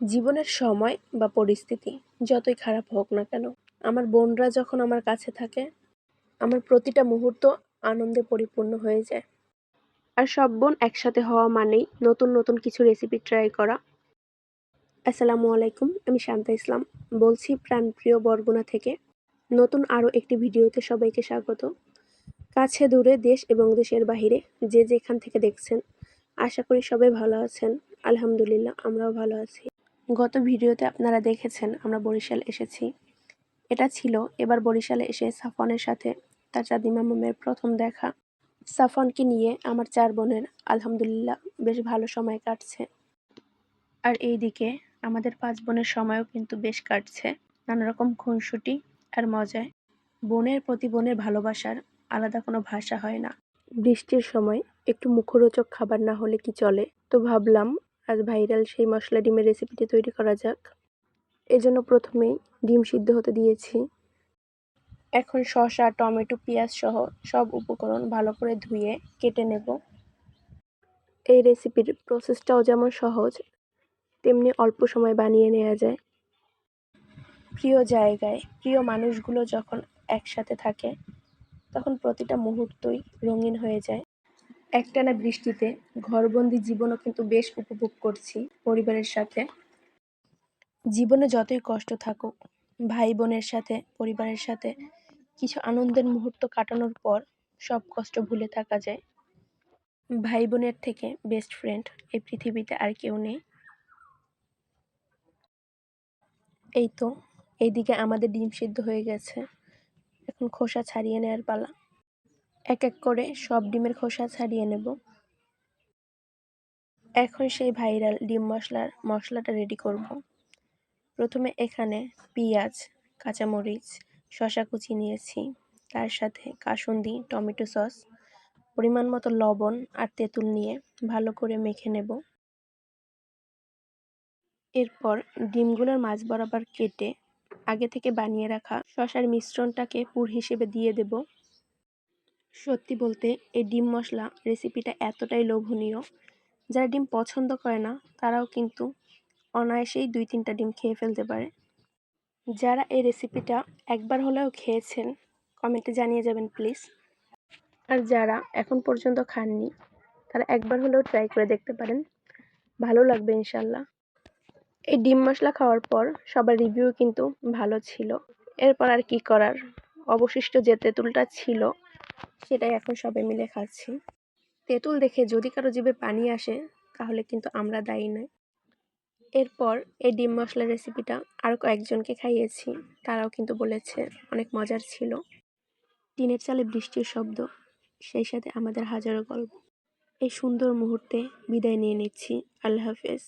জীবনের সময় বা পরিস্থিতি যতই খারাপ হোক না কেন, আমার বোনরা যখন আমার কাছে থাকে, আমার প্রতিটা মুহূর্ত আনন্দে পরিপূর্ণ হয়ে যায়। আর সব বোন একসাথে হওয়া মানেই নতুন নতুন কিছু রেসিপি ট্রাই করা। আসসালামু আলাইকুম, আমি শান্তা ইসলাম। বলছি প্রাণপ্রিয় বরগুনা থেকে নতুন আরও একটি ভিডিওতে সবাইকে স্বাগত। কাছে দূরে দেশ এবং দেশের বাহিরে যে যেখান থেকে দেখছেন, আশা করি সবাই ভালো আছেন। আলহামদুলিল্লাহ, আমরাও ভালো আছি। গত ভিডিওতে আপনারা দেখেছেন আমরা বরিশাল এসেছি। এটা ছিল এবার বরিশালে এসে সাফনের সাথে তার চাদিমা মামের প্রথম দেখা। সাফনকে নিয়ে আমার চার বোনের আলহামদুলিল্লাহ বেশ ভালো সময় কাটছে। আর এই দিকে আমাদের পাঁচ বোনের সময়ও কিন্তু বেশ কাটছে। নানা রকম খুনসুটি আর মজায়। বোনের প্রতি বোনের ভালোবাসার আলাদা কোনো ভাষা হয় না। বৃষ্টির সময় একটু মুখরোচক খাবার না হলে কি চলে? তো ভাবলাম আজ ভাইরাল সেই মশলা ডিমের রেসিপিটি তৈরি করা যাক। এজন্য প্রথমেই ডিম সিদ্ধ হতে দিয়েছি। এখন শসা, টমেটো, পেঁয়াজ সহ সব উপকরণ ভালো করে ধুয়ে কেটে নেব। এই রেসিপির প্রসেসটাও যেমন সহজ, তেমনি অল্প সময় বানিয়ে নেওয়া যায়। প্রিয় জায়গায় প্রিয় মানুষগুলো যখন একসাথে থাকে, তখন প্রতিটা মুহূর্তই রঙিন হয়ে যায়। একটানা বৃষ্টিতে ঘরবন্দি জীবনও কিন্তু বেশ উপভোগ করছি পরিবারের সাথে। জীবনে যতই কষ্ট থাকুক ভাই বোনের সাথে, পরিবারের সাথে কিছু আনন্দের মুহূর্ত কাটানোর পর সব কষ্ট ভুলে থাকা যায়। ভাই বোনের থেকে বেস্ট ফ্রেন্ড এই পৃথিবীতে আর কেউ নেই। এই তো, এইদিকে আমাদের ডিম সিদ্ধ হয়ে গেছে। এখন খোসা ছাড়িয়ে নেওয়ার পালা। এক এক করে সব ডিমের খোসা ছাড়িয়ে নেব। এখন সেই ভাইরাল ডিম মশলার মশলাটা রেডি করব। প্রথমে এখানে পেঁয়াজ, কাঁচামরিচ শশা কুচি নিয়েছি। তার সাথে কাসুন্দি, টমেটো সস, পরিমাণ মতো লবণ আর তেঁতুল নিয়ে ভালো করে মেখে নেব। এরপর ডিমগুলোর মাছ বরাবর কেটে আগে থেকে বানিয়ে রাখা শশার মিশ্রণটাকে পুর হিসেবে দিয়ে দেব। সত্যি বলতে এই ডিম মশলা রেসিপিটা এতটাই লোভনীয়। যারা ডিম পছন্দ করে না, তারাও কিন্তু অনায়াসেই দুই তিনটা ডিম খেয়ে ফেলতে পারে। যারা এই রেসিপিটা একবার হলেও খেয়েছেন কমেন্টে জানিয়ে যাবেন প্লিজ আর যারা এখন পর্যন্ত খাননি, তারা একবার হলেও ট্রাই করে দেখতে পারেন। ভালো লাগবে ইনশাল্লাহ এই ডিম মশলা খাওয়ার পর সবার রিভিউ কিন্তু ভালো ছিল। এরপর আর কি করার? অবশিষ্ট যে তেঁতুলটা ছিল সেটাই এখন সবাই মিলে খাচ্ছি। তেঁতুল দেখে যদি কারও জিভে পানি আসে, তাহলে কিন্তু আমরা দায়ী নয় এরপর এই ডিম মশলা রেসিপিটা আরও কয়েকজনকে খাইয়েছি। তারাও কিন্তু বলেছে, অনেক মজার ছিল। টিনের চালে বৃষ্টির শব্দ, সেই সাথে আমাদের হাজারো গল্প। এই সুন্দর মুহূর্তে বিদায় নিয়ে নিচ্ছি। আল্লাহ হাফেজ।